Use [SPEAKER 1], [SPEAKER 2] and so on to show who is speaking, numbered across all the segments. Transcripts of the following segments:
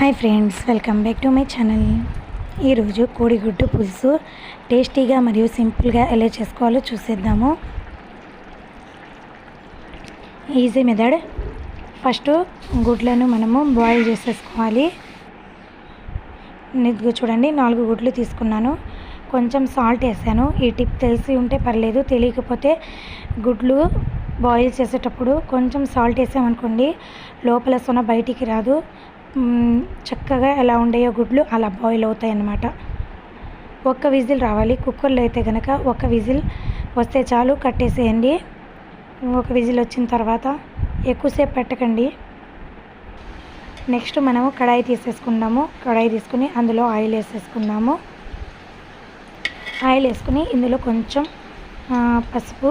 [SPEAKER 1] Hi friends welcome back to my channel ఈరోజు కోడిగుడ్డు పులుసు టేస్టీగా మరియు సింపుల్గా ఎలా చేసుకోవాలో చూసేద్దాము. ఈజీ మెథడ్ ఫస్ట్ గుడ్లను మనము బాయిల్ చేసేసుకోవాలి. ఇదిగో చూడండి నాలుగు గుడ్లు తీసుకున్నాను. కొంచెం సాల్ట్ వేసాను. ఈ టిప్ తెలిసి ఉంటే పర్లేదు తెలియకపోతే గుడ్లు బాయిల్ చేసేటప్పుడు కొంచెం సాల్ట్ వేసామనుకోండి లోపల సొన బయటికి రాదు. చక్కగా ఎలా ఉండేయో గుడ్లు అలా బాయిల్ అవుతాయి అన్నమాట ఒక్క విజిల్ రావాలి. కుక్కర్లో అయితే కనుక ఒక విజిల్ వస్తే చాలు కట్టేసేయండి. ఒక విజిల్ వచ్చిన తర్వాత ఎక్కువసేపు పెట్టకండి. నెక్స్ట్ మనము కడాయి తీసేసుకుందాము. కడాయి తీసుకుని అందులో ఆయిల్ వేసేసుకుందాము. ఆయిల్ వేసుకుని ఇందులో కొంచెం పసుపు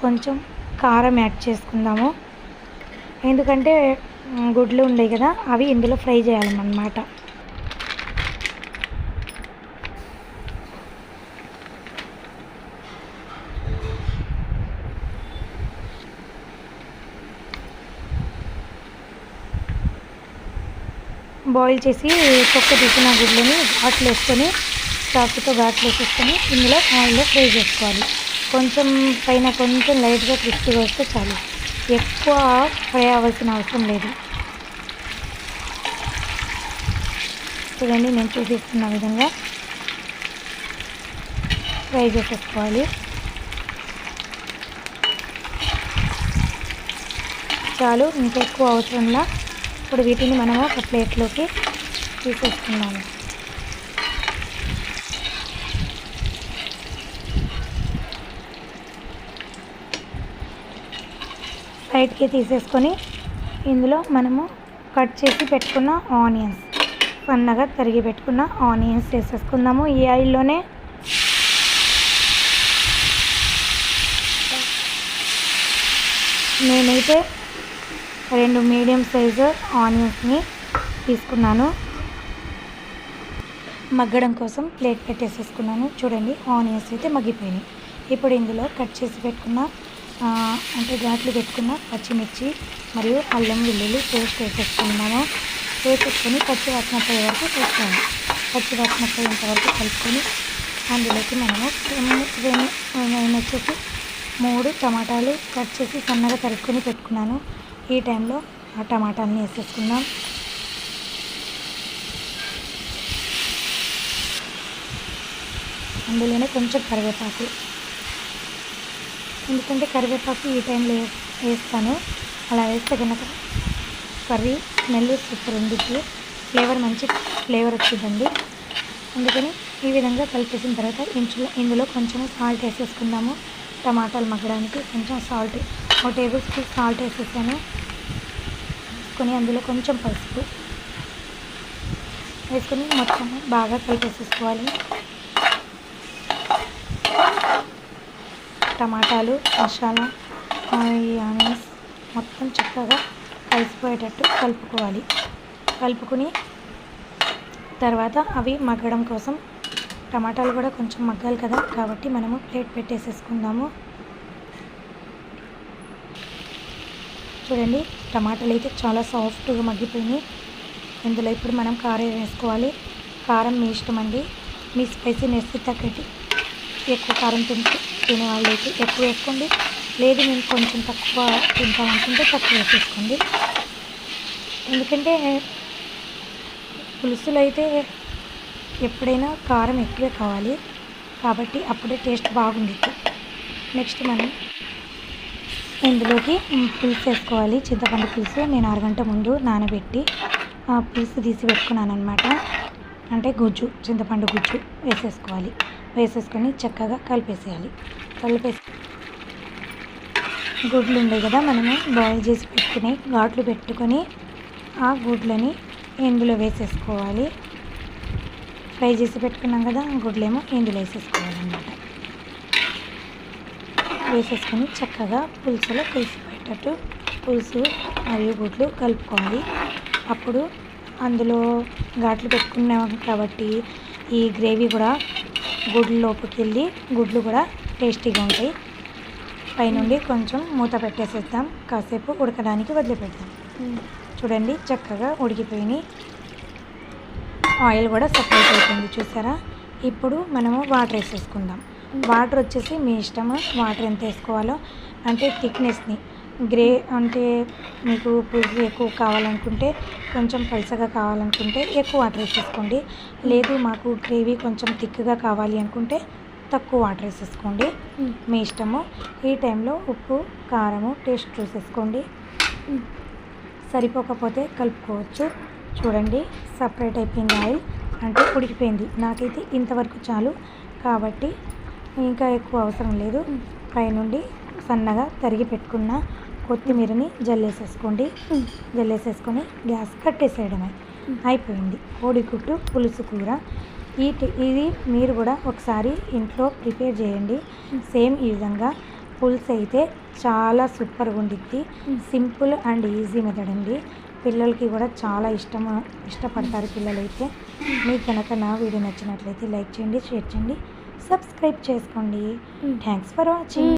[SPEAKER 1] కొంచెం కారం యాడ్ చేసుకుందాము. ఎందుకంటే గుడ్లు ఉండేవి కదా అవి ఇందులో ఫ్రై చేయాలన్నమాట. బాయిల్ చేసి తొక్క తీసిన గుడ్లని ఘాట్లు వేసుకొని చాకుతో ఘాట్లు వేసేసుకొని ఇందులో ఆయిల్లో ఫ్రై చేసుకోవాలి. కొంచెం పైన కొంచెం లైట్గా క్రిస్పీగా వస్తే చాలు. ఎక్కువ ఫ్రై అవ్వాల్సిన అవసరం లేదు. చూడండి నేను చూపిస్తున్న విధంగా ఫ్రై చేసేసుకోవాలి. చాలు ఇంకా ఎక్కువ అవసరంలా. ఇప్పుడు వీటిని మనము ఒక ప్లేట్లోకి తీసేసుకున్నాము సైడ్కి తీసేసుకొని ఇందులో మనము కట్ చేసి పెట్టుకున్న ఆనియన్స్ సన్నగా తరిగి పెట్టుకున్న ఆనియన్స్ వేసేసుకుందాము. ఈ ఆయిల్లోనే నేనైతే రెండు మీడియం సైజు ఆనియన్స్ని తీసుకున్నాను. మగ్గడం కోసం ప్లేట్ పెట్టేసేసుకున్నాను. చూడండి ఆనియన్స్ అయితే మగ్గిపోయినాయి. ఇప్పుడు ఇందులో కట్ చేసి పెట్టుకున్న అంటే ఘాట్లు పెట్టుకున్న పచ్చిమిర్చి మరియు అల్లం వెల్లుల్లి పేస్ట్ వేసేసుకున్నాము వేసేసుకొని పచ్చి వాసన పోయే వరకు వేసుకోవాలి. పచ్చి వాసన పోయేంత వరకు కలుపుకొని అందులోకి మనము నేను వచ్చేసి మూడు టమాటాలు కట్ చేసి సన్నగా తరుక్కొని పెట్టుకున్నాను. ఈ టైంలో ఆ టమాటాలని వేసేసుకుందాం. అందులోనే కొంచెం కరివేపాకు ఎందుకంటే కరివేపాకు ఈ టైంలో వేస్తాను. అలా వేస్తే కనుక కర్రీ స్మెల్ సూపర్ ఉండిద్ది. ఫ్లేవర్ మంచి ఫ్లేవర్ వచ్చిందండి. అందుకని ఈ విధంగా కలిపేసిన తర్వాత ఇంచులో ఇందులో కొంచెం సాల్ట్ వేసేసుకుందాము. టమాటాలు మగ్గడానికి కొంచెం సాల్ట్ ఒక టేబుల్ స్పూన్ సాల్ట్ వేసేసాను. వేసుకొని అందులో కొంచెం పసుపు వేసుకొని మొత్తం బాగా కలిపేసేసుకోవాలి. టమాటాలు మసాలా ఈ ఆనియన్స్ మొత్తం చక్కగా కలిసిపోయేటట్టు కలుపుకోవాలి. కలుపుకుని తర్వాత అవి మగ్గడం కోసం టమాటాలు కూడా కొంచెం మగ్గాలి కదా కాబట్టి మనము ప్లేట్ పెట్టేసేసుకుందాము. చూడండి టమాటాలు అయితే చాలా సాఫ్ట్గా మగ్గిపోయినాయి. ఇందులో ఇప్పుడు మనం కారం వేసుకోవాలి. కారం మీ ఇష్టం అండి. మీ స్పైసీనెస్ తగ్గట్టు ఎక్కువ కారం తింటే తినే వాళ్ళు అయితే ఎక్కువ వేసుకోండి. లేదు మేము కొంచెం తక్కువ తింటాం అనుకుంటే తక్కువ వేసేసుకోండి. ఎందుకంటే పులుసులు అయితే ఎప్పుడైనా కారం ఎక్కువే కావాలి. కాబట్టి అప్పుడే టేస్ట్ బాగుండిద్ది. నెక్స్ట్ మనం ఇందులోకి పులుసు వేసుకోవాలి. చింతపండు పులుసు నేను అరగంట ముందు నానబెట్టి ఆ పులుసు తీసి పెట్టుకున్నాను అనమాట అంటే గుజ్జు చింతపండు గుజ్జు వేసేసుకోవాలి. వేసేసుకొని చక్కగా కలిపేసేయాలి. కలిపేసి గుడ్లు ఉండే కదా మనము బాయిల్ చేసి పెట్టుకుని ఘాట్లు పెట్టుకొని ఆ గుడ్లని ఇందులో వేసేసుకోవాలి. ఫ్రై చేసి పెట్టుకున్నాం కదా గుడ్లేమో ఇందులో వేసేసుకోవాలన్నమాట. వేసేసుకొని చక్కగా పులుసులో కలిసిపోయేటట్టు పులుసు మరియు గుడ్లు కలుపుకోవాలి. అప్పుడు అందులో ఘాట్లు పెట్టుకున్నాం కాబట్టి ఈ గ్రేవీ కూడా గుడ్లు లోపలికి వెళ్ళి గుడ్లు కూడా టేస్టీగా ఉంటాయి. పైనుండి కొంచెం మూత పెట్టేసేద్దాం. కాసేపు ఉడకడానికి వదిలిపెడదాం. చూడండి చక్కగా ఉడికిపోయినాయి. ఆయిల్ కూడా సపరేట్ అయిపోయింది చూసారా? ఇప్పుడు మనము వాటర్ వేసేసుకుందాం. వాటర్ వచ్చేసి మీ ఇష్టము. వాటర్ ఎంత వేసుకోవాలో అంటే థిక్నెస్ని గ్రే అంటే మీకు పులుసు ఎక్కువ కావాలనుకుంటే కొంచెం పలుసగా కావాలనుకుంటే ఎక్కువ వాటర్ వేసేసుకోండి. లేదు మాకు గ్రేవీ కొంచెం థిక్గా కావాలి అనుకుంటే తక్కువ వాటర్ వేసేసుకోండి. మీ ఇష్టము. ఈ టైంలో ఉప్పు కారము టేస్ట్ చూసేసుకోండి. సరిపోకపోతే కలుపుకోవచ్చు. చూడండి సపరేట్ అయిపోయింది ఆయిల్. అంటే ఉడికిపోయింది. నాకైతే ఇంతవరకు చాలు. కాబట్టి ఇంకా ఎక్కువ అవసరం లేదు. పైనుండి సన్నగా తరిగి పెట్టుకున్న కొత్తిమీరని జల్లేసేసుకోండి. జల్లేసేసుకొని గ్యాస్ కట్టేసేయడమే. అయిపోయింది. కోడిగుడ్డు పులుసు కూర. ఈ ఇది మీరు కూడా ఒకసారి ఇంట్లో ప్రిపేర్ చేయండి. సేమ్ ఈ విధంగా పులుసు అయితే చాలా సూపర్గా ఉండిద్ది. సింపుల్ అండ్ ఈజీ మెథడ్ అండి. పిల్లలకి కూడా చాలా ఇష్టం ఇష్టపడతారు పిల్లలైతే. మీకు కనుక నా వీడియో నచ్చినట్లయితే లైక్ చేయండి షేర్ చేయండి సబ్స్క్రైబ్ చేసుకోండి. Thanks for watching